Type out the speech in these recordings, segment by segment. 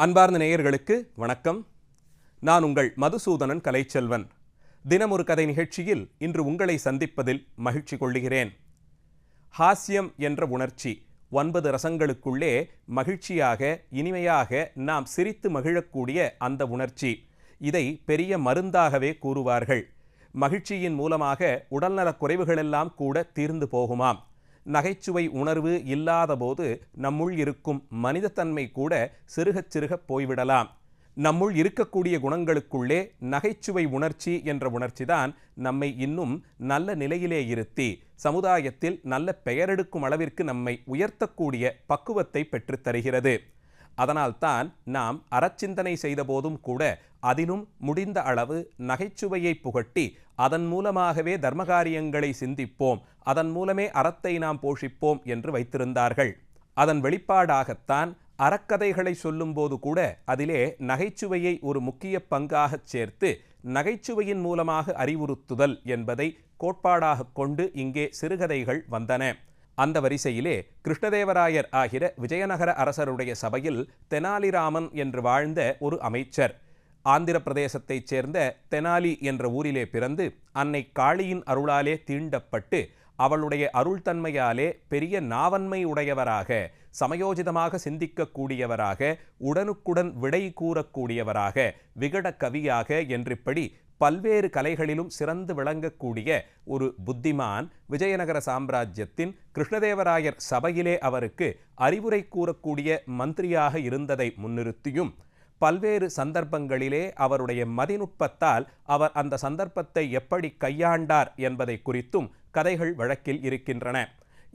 அன்பார்ந்த நேயர்களுக்கு வணக்கம். நான் உங்கள் மதுசூதனன் கலைச்செல்வன். தினமொரு கதை நிகழ்ச்சியில் இன்று உங்களை சந்திப்பதில் மகிழ்ச்சி கொள்கிறேன். ஹாஸ்யம் என்ற உணர்ச்சி ஒன்பது ரசங்களுக்குள்ளே மகிழ்ச்சியாக இனிமையாக நாம் சிரித்து மகிழக்கூடிய அந்த உணர்ச்சி. இதை பெரிய மருந்தாகவே கூறுவார்கள். மகிழ்ச்சியின் மூலமாக உடல்நலக் குறைவுகளெல்லாம் கூட தீர்ந்து போகுமாம். நகைச்சுவை உணர்வு இல்லாதபோது நம்முள் இருக்கும் மனிதத்தன்மை கூட சிறுகச் சிறுகப் போய்விடலாம். நம்முள் இருக்கக்கூடிய குணங்களுக்குள்ளே நகைச்சுவை உணர்ச்சி என்ற உணர்ச்சிதான் நம்மை இன்னும் நல்ல நிலையிலே இருத்தி சமுதாயத்தில் நல்ல பெயரெடுக்கும் அளவிற்கு நம்மை உயர்த்தக்கூடிய பக்குவத்தை பெற்றுத் தருகிறது அதனால்தான் நாம் அறச்சிந்தனை செய்தபோதும் கூட அதிலும் முடிந்த அளவு நகைச்சுவையை புகட்டி அதன் மூலமாகவே தர்மகாரியங்களை சிந்திப்போம் அதன் மூலமே அறத்தை நாம் போஷிப்போம் என்று வைத்திருந்தார்கள். அதன் வெளிப்பாடாகத்தான் அறக்கதைகளை சொல்லும்போது கூட அதிலே நகைச்சுவையை ஒரு முக்கிய பங்காகச் சேர்த்து நகைச்சுவையின் மூலமாக அறிவுறுத்துதல் என்பதை கோட்பாடாக கொண்டு இங்கே சிறுகதைகள் வந்தன. அந்த வரிசையிலே கிருஷ்ணதேவராயர் ஆகிற விஜயநகர அரசருடைய சபையில் தெனாலிராமன் என்று வாழ்ந்த ஒரு அமைச்சர். ஆந்திர பிரதேசத்தைச் சேர்ந்த தெனாலி என்ற ஊரிலே பிறந்து அன்னை காளியின் அருளாலே தீண்டப்பட்டு அவளுடைய அருள்தன்மையாலே பெரிய நாவன்மை உடையவராக சமயோஜிதமாக சிந்திக்கக்கூடியவராக உடனுக்குடன் விடை கூறக்கூடியவராக விகட கவியாக என்றிப்படி பல்வேறு கலைகளிலும் சிறந்து விளங்கக்கூடிய ஒரு புத்திமான் விஜயநகர சாம்ராஜ்யத்தின் கிருஷ்ணதேவராயர் சபையிலே அவருக்கு அறிவுரை கூறக்கூடிய மந்திரியாக இருந்ததை முன்னிறுத்தியும் பல்வேறு சந்தர்ப்பங்களிலே அவருடைய மதிநுட்பத்தால் அவர் அந்த சந்தர்ப்பத்தை எப்படி கையாண்டார் என்பதை குறித்தும் கதைகள் வழக்கில் இருக்கின்றன.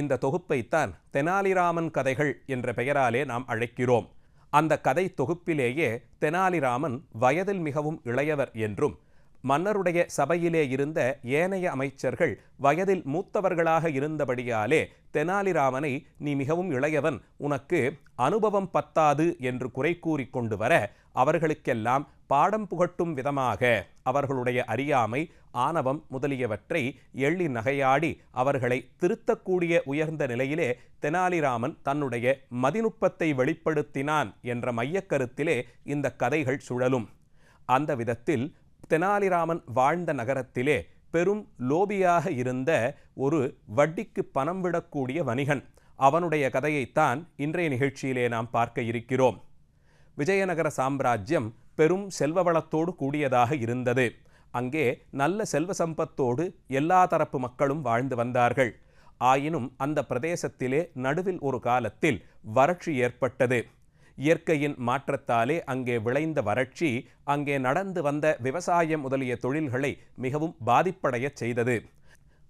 இந்த தொகுப்பைத்தான் தெனாலிராமன் கதைகள் என்ற பெயராலே நாம் அழைக்கிறோம். அந்த கதை தொகுப்பிலேயே தெனாலிராமன் வயதில் மிகவும் இளையவர் என்றும் மன்னருடைய சபையிலே இருந்த ஏனைய அமைச்சர்கள் வயதில் மூத்தவர்களாக இருந்தபடியாலே தெனாலிராமனை நீ மிகவும் இளையவன் உனக்கு அனுபவம் பத்தாது என்று குறை கூறி கொண்டு வர அவர்களுக்கெல்லாம் பாடம் புகட்டும் விதமாக அவர்களுடைய அறியாமை ஆணவம் முதலியவற்றை எள்ளி நகையாடி அவர்களை திருத்தக்கூடிய உயர்ந்த நிலையிலே தெனாலிராமன் தன்னுடைய மதிநுட்பத்தை வெளிப்படுத்தினான் என்ற மையக்கருத்திலே இந்த கதைகள் சுழலும். அந்த விதத்தில் தெனாலிராமன் வாழ்ந்த நகரத்திலே பெரும் லோபியாக இருந்த ஒரு வட்டிக்கு பணம் விடக்கூடிய வணிகன். அவனுடைய கதையைத்தான் இன்றைய நிகழ்ச்சியிலே நாம் பார்க்க இருக்கிறோம். விஜயநகர சாம்ராஜ்யம் பெரும் செல்வ வளத்தோடு கூடியதாக இருந்தது. அங்கே நல்ல செல்வ சம்பத்தோடு எல்லா தரப்பு மக்களும் வாழ்ந்து வந்தார்கள். ஆயினும் அந்த பிரதேசத்திலே நடுவில் ஒரு காலத்தில் வறட்சி ஏற்பட்டது. இயற்கையின் மாற்றத்தாலே அங்கே விளைந்த வறட்சி அங்கே நடந்து வந்த விவசாயம் முதலிய தொழில்களை மிகவும் பாதிப்படையச் செய்தது.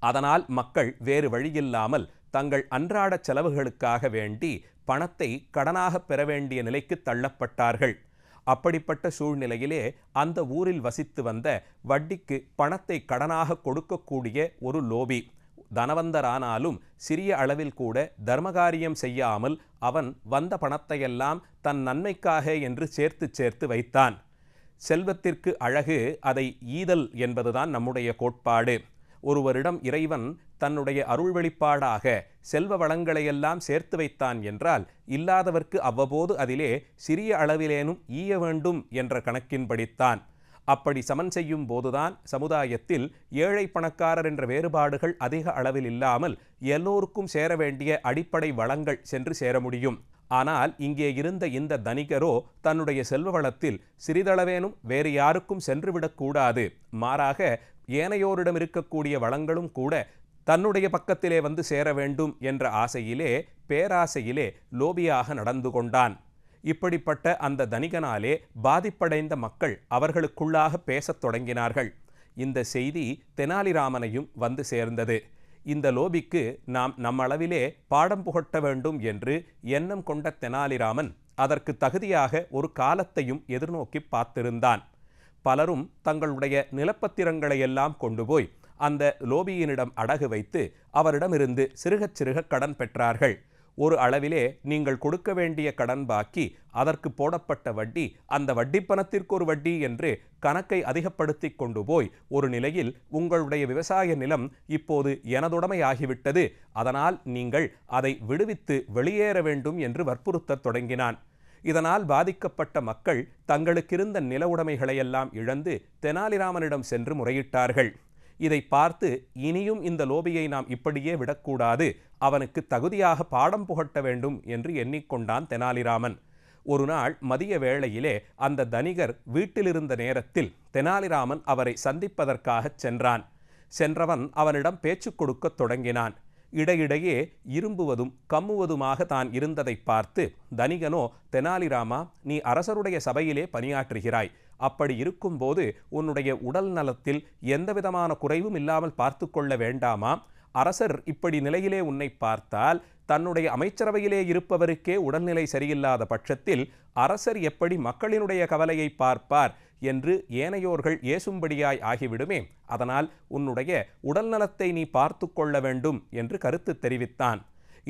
அதனால் மக்கள் வேறு வழியில்லாமல் தங்கள் அன்றாட செலவுகளுக்காக வேண்டி பணத்தை கடனாக பெற வேண்டிய நிலைக்கு தள்ளப்பட்டார்கள். அப்படிப்பட்ட சூழ்நிலையிலே அந்த ஊரில் வசித்து வந்த வட்டிக்கு பணத்தை கடனாக கொடுக்கக்கூடிய ஒரு லோபி. தனவந்தரானாலும் சிறிய அளவில் கூட தர்மகாரியம் செய்யாமல் அவன் வந்த பணத்தையெல்லாம் தன் நன்மைக்காக என்று சேர்த்து சேர்த்து வைத்தான். செல்வத்திற்கு அழகு அதை ஈதல் என்பதுதான் நம்முடைய கோட்பாடு. ஒருவரிடம் இறைவன் தன்னுடைய அருள் வெளிப்பாடாக செல்வ வளங்களையெல்லாம் சேர்த்து வைத்தான் என்றால் இல்லாதவர்க்கு அவ்வப்போது அதிலே சிறிய அளவிலேனும் ஈய வேண்டும் என்ற கணக்கின்படித்தான் அப்படி சமன் செய்யும் போதுதான் சமுதாயத்தில் ஏழை பணக்காரர் என்ற வேறுபாடுகள் அதிக அளவில் இல்லாமல் எல்லோருக்கும் சேர வேண்டிய அடிப்படை வளங்கள் சென்று சேர முடியும். ஆனால் இங்கே இருந்த இந்த தனிகரோ தன்னுடைய செல்வ வளத்தில் சிறிதளவேனும் வேறு யாருக்கும் சென்றுவிடக்கூடாது மாறாக ஏனையோரிடம் இருக்கக்கூடிய வளங்களும் கூட தன்னுடைய பக்கத்திலே வந்து சேர வேண்டும் என்ற ஆசையிலே பேராசையிலே லோபியாக நடந்து கொண்டான். இப்படிப்பட்ட அந்த தனிகனாலே பாதிப்படைந்த மக்கள் அவர்களுக்குள்ளாக பேசத் தொடங்கினார்கள். இந்த செய்தி தெனாலிராமனையும் வந்து சேர்ந்தது. இந்த லோபிக்கு நாம் நம்மளவிலே பாடம் புகட்ட வேண்டும் என்று எண்ணம் கொண்ட தெனாலிராமன் அதற்கு தகுதியாக ஒரு காலத்தையும் எதிர்நோக்கி பார்த்திருந்தான். பலரும் தங்களுடைய நிலப்பத்திரங்களையெல்லாம் கொண்டு போய் அந்த லோபியினிடம் அடகு வைத்து அவரிடமிருந்து சிறுகச் சிறுக கடன் பெற்றார்கள். ஒரு அளவிலே நீங்கள் கொடுக்க வேண்டிய கடன் பாக்கி அதற்கு போடப்பட்ட வட்டி அந்த வட்டி பணத்திற்கு ஒரு வட்டி என்று கணக்கை அதிகப்படுத்தி கொண்டு போய் ஒரு நிலையில் உங்களுடைய விவசாய நிலம் இப்போது எனதுடமையாகிவிட்டது அதனால் நீங்கள் அதை விடுவித்து வெளியேற வேண்டும் என்று வற்புறுத்தத் தொடங்கினான். இதனால் பாதிக்கப்பட்ட மக்கள் தங்களுக்கிருந்த நில உடைமைகளையெல்லாம் இழந்து தெனாலிராமனிடம் சென்று முறையிட்டார்கள். இதை பார்த்து இனியும் இந்த லோபியை நாம் இப்படியே விடக்கூடாது. அவனுக்கு தகுதியாக பாடம் புகட்ட வேண்டும் என்று எண்ணிக்கொண்டான் தெனாலிராமன். ஒரு நாள் மதிய வேளையிலே அந்த தனிகர் வீட்டிலிருந்த நேரத்தில் தெனாலிராமன் அவரை சந்திப்பதற்காகச் சென்றான். சென்றவன் அவனிடம் பேச்சு கொடுக்கத் தொடங்கினான். இடையிடையே இரும்புவதும் கம்முவதுமாக தான் இருந்ததை பார்த்து தனிகனோ தெனாலிராமா நீ அரசருடைய சபையிலே பணியாற்றுகிறாய். அப்படி இருக்கும்போது உன்னுடைய உடல் நலத்தில் எந்தவிதமான குறைவும் இல்லாமல் பார்த்து கொள்ள வேண்டாமா? அரசர் இப்படி நிலையிலே உன்னை பார்த்தால் தன்னுடைய அமைச்சரவையிலே இருப்பவருக்கே உடல்நிலை சரியில்லாத பட்சத்தில் அரசர் எப்படி மக்களினுடைய கவலையை பார்ப்பார் என்று ஏனையோர்கள் ஏசும்படியாய் ஆகிவிடுமே. அதனால் உன்னுடைய உடல்நலத்தை நீ பார்த்து கொள்ள வேண்டும் என்று கருத்து தெரிவித்தான்.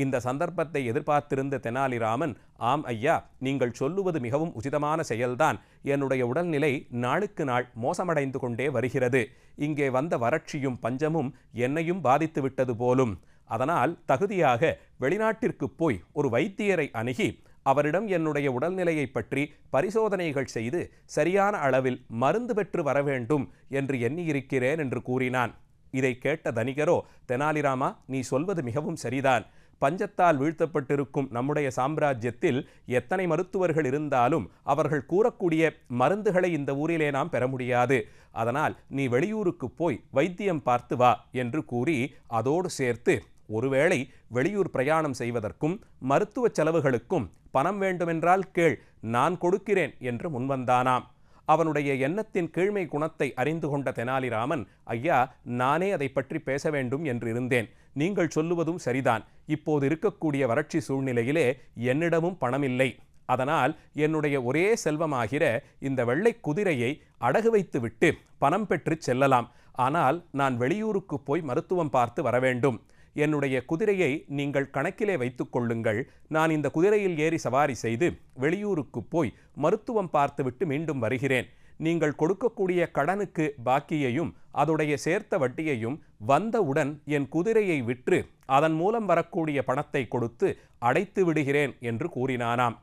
இந்த சந்தர்ப்பத்தை எதிர்பார்த்திருந்த தெனாலிராமன் ஆம் ஐயா நீங்கள் சொல்லுவது மிகவும் உசிதமான செயல்தான். என்னுடைய உடல்நிலை நாளுக்கு நாள் மோசமடைந்து கொண்டே வருகிறது. இங்கே வந்த வறட்சியும் பஞ்சமும் என்னையும் பாதித்து விட்டது போலும். அதனால் தகுதியாக வெளிநாட்டிற்கு போய் ஒரு வைத்தியரை அணுகி அவரிடம் என்னுடைய உடல்நிலையை பற்றி பரிசோதனைகள் செய்து சரியான அளவில் மருந்து பெற்று வர வேண்டும் என்று எண்ணியிருக்கிறேன் என்று கூறினான். இதை கேட்ட தனிகரோ தெனாலிராமா நீ சொல்வது மிகவும் சரிதான். பஞ்சத்தால் வீழ்த்தப்பட்டிருக்கும் நம்முடைய சாம்ராஜ்யத்தில் எத்தனை மருத்துவர்கள் இருந்தாலும் அவர்கள் கூறக்கூடிய மருந்துகளை இந்த ஊரிலே நாம் பெற முடியாது. அதனால் நீ வெளியூருக்கு போய் வைத்தியம் பார்த்து வா என்று கூறி அதோடு சேர்த்து ஒருவேளை வெளியூர் பிரயாணம் செய்வதற்கும் மருத்துவ செலவுகளுக்கும் பணம் வேண்டுமென்றால் கேள் நான் கொடுக்கிறேன் என்று முன்வந்தானாம். அவனுடைய எண்ணத்தின் கீழ்மை குணத்தை அறிந்து கொண்ட தெனாலிராமன் ஐயா நானே அதை பற்றி பேச வேண்டும் என்று இருந்தேன். நீங்கள் சொல்லுவதும் சரிதான். இப்போது இருக்கக்கூடிய வறட்சி சூழ்நிலையிலே என்னிடமும் பணமில்லை. அதனால் என்னுடைய ஒரே செல்வமாகிற இந்த வெள்ளை குதிரையை அடகு வைத்துவிட்டு பணம் பெற்று செல்லலாம். ஆனால் நான் வெளியூருக்கு போய் மருத்துவம் பார்த்து வர வேண்டும் என்னுடைய குதிரையை நீங்கள் கணக்கிலே வைத்துக் கொள்ளுங்கள். நான் இந்த குதிரையில் ஏறி சவாரி செய்து வெளியூருக்கு போய் மருத்துவம் பார்த்துவிட்டு மீண்டும் வருகிறேன். நீங்கள் கொடுக்கக்கூடிய கடனுக்கு பாக்கியையும் அதோடைய சேர்த்த வட்டியையும் வந்தவுடன் என் குதிரையை விற்று அதன் மூலம் வரக்கூடிய பணத்தை கொடுத்து அடைத்து விடுகிறேன் என்று கூறினானாம்.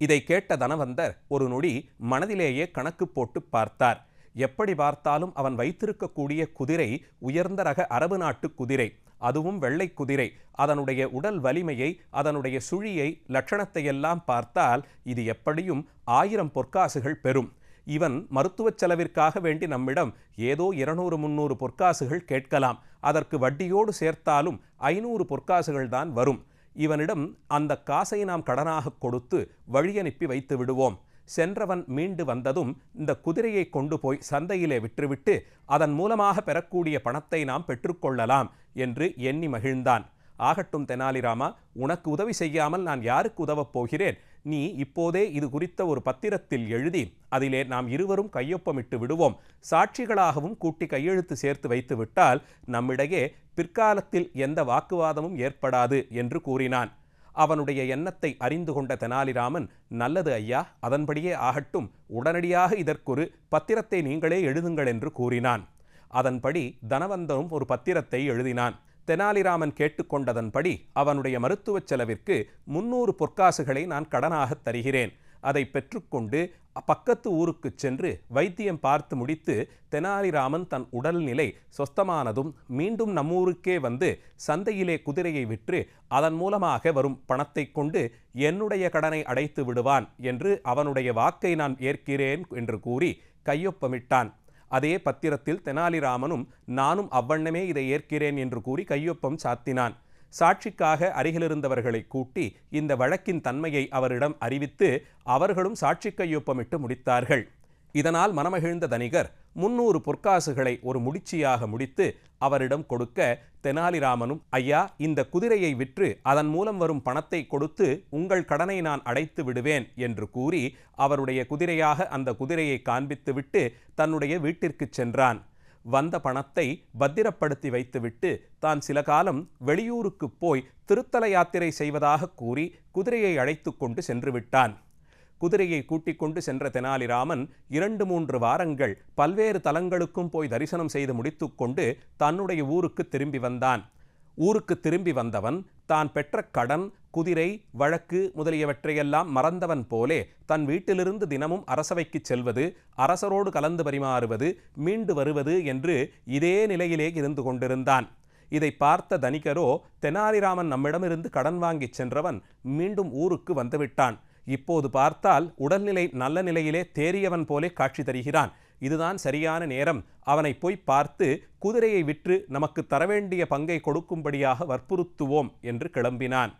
இதை கேட்ட தனவந்தர் ஒரு நொடி மனதிலேயே கணக்கு போட்டு பார்த்தார். எப்படி பார்த்தாலும் அவன் வைத்திருக்கக்கூடிய குதிரை உயர்ந்த ரக அரபு நாட்டு குதிரை. அதுவும் வெள்ளை குதிரை. அதனுடைய உடல் வலிமையை அதனுடைய சுழியை லட்சணத்தையெல்லாம் பார்த்தால் இது எப்படியும் ஆயிரம் பொற்காசுகள் பெறும். இவன் மருத்துவச் செலவிற்காக வேண்டி நம்மிடம் ஏதோ இருநூறு முன்னூறு பொற்காசுகள் கேட்கலாம். அதற்கு வட்டியோடு சேர்த்தாலும் ஐநூறு பொற்காசுகள் தான் வரும். இவனிடம் அந்த காசை நாம் கடனாக கொடுத்து வழியனுப்பி வைத்து விடுவோம். சென்றவன் மீண்டு வந்ததும் இந்த குதிரையை கொண்டு போய் சந்தையிலே விற்றுவிட்டு அதன் மூலமாக பெறக்கூடிய பணத்தை நாம் பெற்றுக்கொள்ளலாம் என்று எண்ணி மகிழ்ந்தான். ஆகட்டும் தெனாலிராமா உனக்கு உதவி செய்யாமல் நான் யாருக்கு உதவப் போகிறேன்? நீ இப்போதே இது குறித்த ஒரு பத்திரத்தில் எழுதி அதிலே நாம் இருவரும் கையொப்பமிட்டு விடுவோம். சாட்சிகளாகவும் கூட்டி கையெழுத்து சேர்த்து வைத்து விட்டால் நம்மிடையே பிற்காலத்தில் எந்த வாக்குவாதமும் ஏற்படாது என்று கூறினான். அவனுடைய எண்ணத்தை அறிந்து கொண்ட தெனாலிராமன் நல்லது ஐயா அதன்படியே ஆகட்டும். உடனடியாக இதற்கொரு பத்திரத்தை நீங்களே எழுதுங்கள் என்று கூறினான். அதன்படி தனவந்தனும் ஒரு பத்திரத்தை எழுதினான். தெனாலிராமன் கேட்டுக்கொண்டதன்படி அவனுடைய மருத்துவச் செலவிற்கு முன்னூறு பொற்காசுகளை நான் கடனாகத் தருகிறேன். அதை பெற்றுக்கொண்டு பக்கத்து ஊருக்குச் சென்று வைத்தியம் பார்த்து முடித்து தெனாலிராமன் தன் உடல்நிலை சொஸ்தமானதும் மீண்டும் நம்மூருக்கே வந்து சந்தையிலே குதிரையை விற்று அதன் மூலமாக வரும் பணத்தை கொண்டு என்னுடைய கடனை அடைத்து விடுவான் என்று அவனுடைய வாக்கை நான் ஏற்கிறேன் என்று கூறி கையொப்பமிட்டான். அதே பத்திரத்தில் தெனாலிராமனும் நானும் அவ்வண்ணமே இதை ஏற்கிறேன் என்று கூறி கையொப்பம் சாத்தினான். சாட்சிக்காக அருகிலிருந்தவர்களை கூட்டி இந்த வழக்கின் தன்மையை அவரிடம் அறிவித்து அவர்களும் சாட்சி கையொப்பமிட்டு முடித்தார்கள். இதனால் மனமகிழ்ந்த தனிகர் முன்னூறு பொற்காசுகளை ஒரு முடிச்சியாக முடித்து அவரிடம் கொடுக்க தெனாலிராமனும் ஐயா இந்த குதிரையை விற்று அதன் மூலம் வரும் பணத்தை கொடுத்து உங்கள் கடனை நான் அடைத்து விடுவேன் என்று கூறி அவருடைய குதிரையாக அந்த குதிரையை காண்பித்துவிட்டு தன்னுடைய வீட்டிற்குச் சென்றான். வந்த பணத்தை பத்திரப்படுத்தி வைத்துவிட்டு தான் சில காலம் வெளியூருக்கு போய் திருத்தல யாத்திரை செய்வதாக கூறி குதிரையை அழைத்து கொண்டு சென்று விட்டான். குதிரையை கூட்டிக் கொண்டு சென்ற தெனாலிராமன் இரண்டு மூன்று வாரங்கள் பல்வேறு தலங்களுக்கும் போய் தரிசனம் செய்து முடித்துக்கொண்டு தன்னுடைய ஊருக்கு திரும்பி வந்தான். ஊருக்கு திரும்பி வந்தவன் தான் பெற்ற கடன் குதிரை வழக்கு முதலியவற்றையெல்லாம் மறந்தவன் போலே தன் வீட்டிலிருந்து தினமும் அரசவைக்குச் செல்வது அரசரோடு கலந்து பரிமாறுவது மீண்டு வருவது என்று இதே நிலையிலே இருந்து கொண்டிருந்தான். இதை பார்த்த தனிகரோ தெனாலிராமன் நம்மிடமிருந்து கடன் வாங்கிச் சென்றவன் மீண்டும் ஊருக்கு வந்துவிட்டான். இப்போது பார்த்தால் உடல்நிலை நல்ல நிலையிலே தேறியவன் போலே காட்சி தருகிறான். இதுதான் சரியான நேரம். அவனை போய் பார்த்து குதிரையை விற்று நமக்கு தரவேண்டிய பங்கை கொடுக்கும்படியாக வற்புறுத்துவோம் என்று கிளம்பினான்.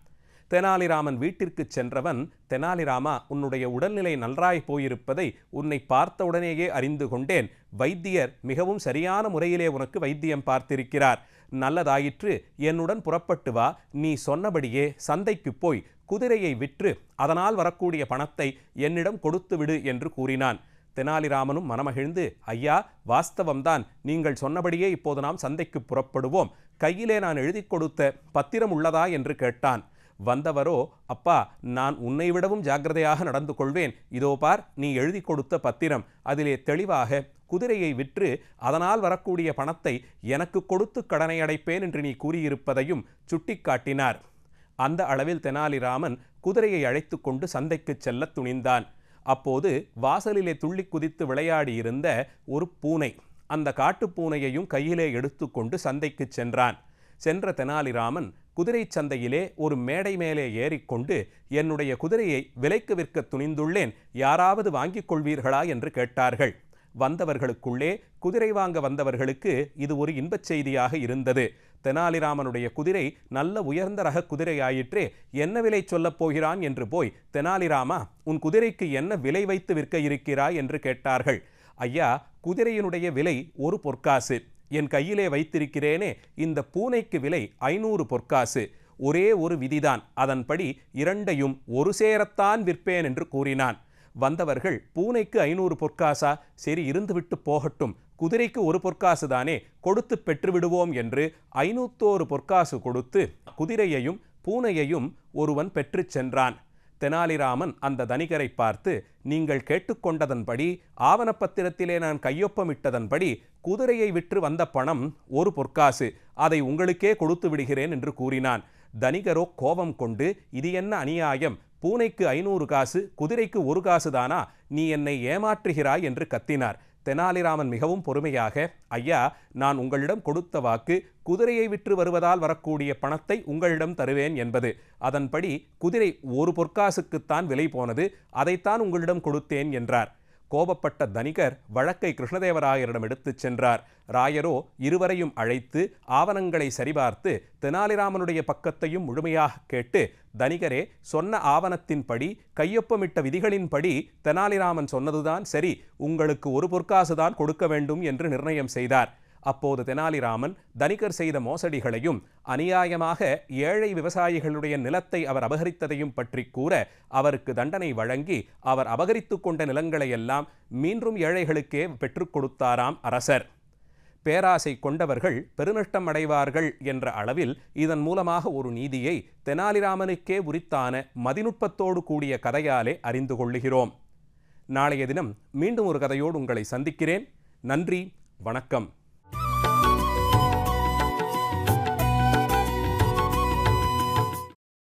தெனாலிராமன் வீட்டிற்கு சென்றவன் தெனாலிராமா உன்னுடைய உடல்நிலை நன்றாய் போயிருப்பதை உன்னை பார்த்தவுடனேயே அறிந்து கொண்டேன். வைத்தியர் மிகவும் சரியான முறையிலே உனக்கு வைத்தியம் பார்த்திருக்கிறார். நல்லதாயிற்று என்னுடன் புறப்பட்டு வா. நீ சொன்னபடியே சந்தைக்கு போய் குதிரையை விற்று அதனால் வரக்கூடிய பணத்தை என்னிடம் கொடுத்து விடு என்று கூறினான். தெனாலிராமனும் மனமகிழ்ந்து ஐயா வாஸ்தவம்தான். நீங்கள் சொன்னபடியே இப்போது நாம் சந்தைக்கு புறப்படுவோம். கையிலே நான் எழுதி கொடுத்த பத்திரம் உள்ளதா? என்று கேட்டான். வந்தவரோ அப்பா நான் உன்னை விடவும் ஜாக்கிரதையாக நடந்து கொள்வேன். இதோ பார் நீ எழுதி கொடுத்த பத்திரம். அதிலே தெளிவாக குதிரையை விற்று அதனால் வரக்கூடிய பணத்தை எனக்கு கொடுத்து கடனை அடைப்பேன் என்று நீ கூறியிருப்பதையும் சுட்டிக்காட்டினார் அந்த அளவில் தெனாலிராமன் குதிரையை அழைத்து கொண்டு சந்தைக்கு செல்ல துணிந்தான். அப்போது வாசலிலே துள்ளி குதித்து விளையாடியிருந்த ஒரு பூனை அந்த காட்டுப்பூனையையும் கையிலே எடுத்துக்கொண்டு சந்தைக்கு சென்றான். சென்ற தெனாலிராமன் குதிரை சந்தையிலே ஒரு மேடை மேலே ஏறிக்கொண்டு என்னுடைய குதிரையை விலைக்கு விற்க துணிந்துள்ளேன் யாராவது வாங்கிக் கொள்வீர்களா? என்று கேட்டார்கள். வந்தவர்களுக்குள்ளே குதிரை வாங்க வந்தவர்களுக்கு இது ஒரு இன்பச் செய்தியாக இருந்தது. தெனாலிராமனுடைய குதிரை நல்ல உயர்ந்த ரக குதிரையாயிற்றே என்ன விலை சொல்லப் போகிறான் என்று போய் தெனாலிராமா உன் குதிரைக்கு என்ன விலை வைத்து விற்க இருக்கிறாய்? என்று கேட்டார்கள். ஐயா குதிரையினுடைய விலை ஒரு பொற்காசு. என் கையிலே வைத்திருக்கிறேனே இந்த பூனைக்கு விலை ஐநூறு பொற்காசு. ஒரே ஒரு விதிதான். அதன்படி இரண்டையும் ஒரு சேரத்தான் விற்பேன் என்று கூறினான். வந்தவர்கள் பூனைக்கு ஐநூறு பொற்காசா சரி இருந்துவிட்டு போகட்டும் குதிரைக்கு ஒரு பொற்காசு தானே கொடுத்து பெற்றுவிடுவோம் என்று ஐநூத்தோரு பொற்காசு கொடுத்து குதிரையையும் பூனையையும் ஒருவன் பெற்றுச் சென்றான். தெனாலிராமன் அந்த தனிகரை பார்த்து நீங்கள் கேட்டுக்கொண்டதன்படி ஆவணப்பத்திரத்திலே நான் கையொப்பமிட்டதன்படி குதிரையை விற்று வந்த பணம் ஒரு பொற்காசு அதை உங்களுக்கே கொடுத்து விடுகிறேன் என்று கூறினான். தனிகரோ கோபம் கொண்டு இது என்ன அநியாயம்? பூனைக்கு ஐநூறு காசு குதிரைக்கு ஒரு காசு தானா நீ என்னை ஏமாற்றுகிறாய் என்று கத்தினார். தெனாலிராமன் மிகவும் பொறுமையாக ஐயா நான் உங்களிடம் கொடுத்த வாக்கு குதிரையை விற்று வருவதால் வரக்கூடிய பணத்தை உங்களிடம் தருவேன் என்பது. அதன்படி குதிரை ஒரு பொற்காசுக்குத்தான் விலை போனது. அதைத்தான் உங்களிடம் கொடுத்தேன் என்றார். கோபப்பட்ட தனிகர் வழக்கை கிருஷ்ணதேவராயரிடம் எடுத்துச் சென்றார். ராயரோ இருவரையும் அழைத்து ஆவணங்களை சரிபார்த்து தெனாலிராமனுடைய பக்கத்தையும் முழுமையாக கேட்டு தனிகரே சொன்ன ஆவணத்தின்படி கையொப்பமிட்ட விதிகளின்படி தெனாலிராமன் சொன்னதுதான் சரி. உங்களுக்கு ஒரு பொற்காசுதான் கொடுக்க வேண்டும் என்று நிர்ணயம் செய்தார். அப்போது தெனாலிராமன் தனிகர் செய்த மோசடிகளையும் அநியாயமாக ஏழை விவசாயிகளுடைய நிலத்தை அவர் அபகரித்ததையும் பற்றி கூற அவருக்கு தண்டனை வழங்கி அவர் அபகரித்து கொண்ட நிலங்களையெல்லாம் மீண்டும் ஏழைகளுக்கே பெற்றுக் கொடுத்தாராம் அரசர். பேராசை கொண்டவர்கள் பெருநஷ்டம் அடைவார்கள் என்ற அளவில் இதன் மூலமாக ஒரு நீதியை தெனாலிராமனுக்கே உரித்தான மதிநுட்பத்தோடு கூடிய கதையாலே அறிந்து கொள்ளுகிறோம். நாளைய தினம் மீண்டும் ஒரு கதையோடு உங்களை சந்திக்கிறேன். நன்றி வணக்கம்.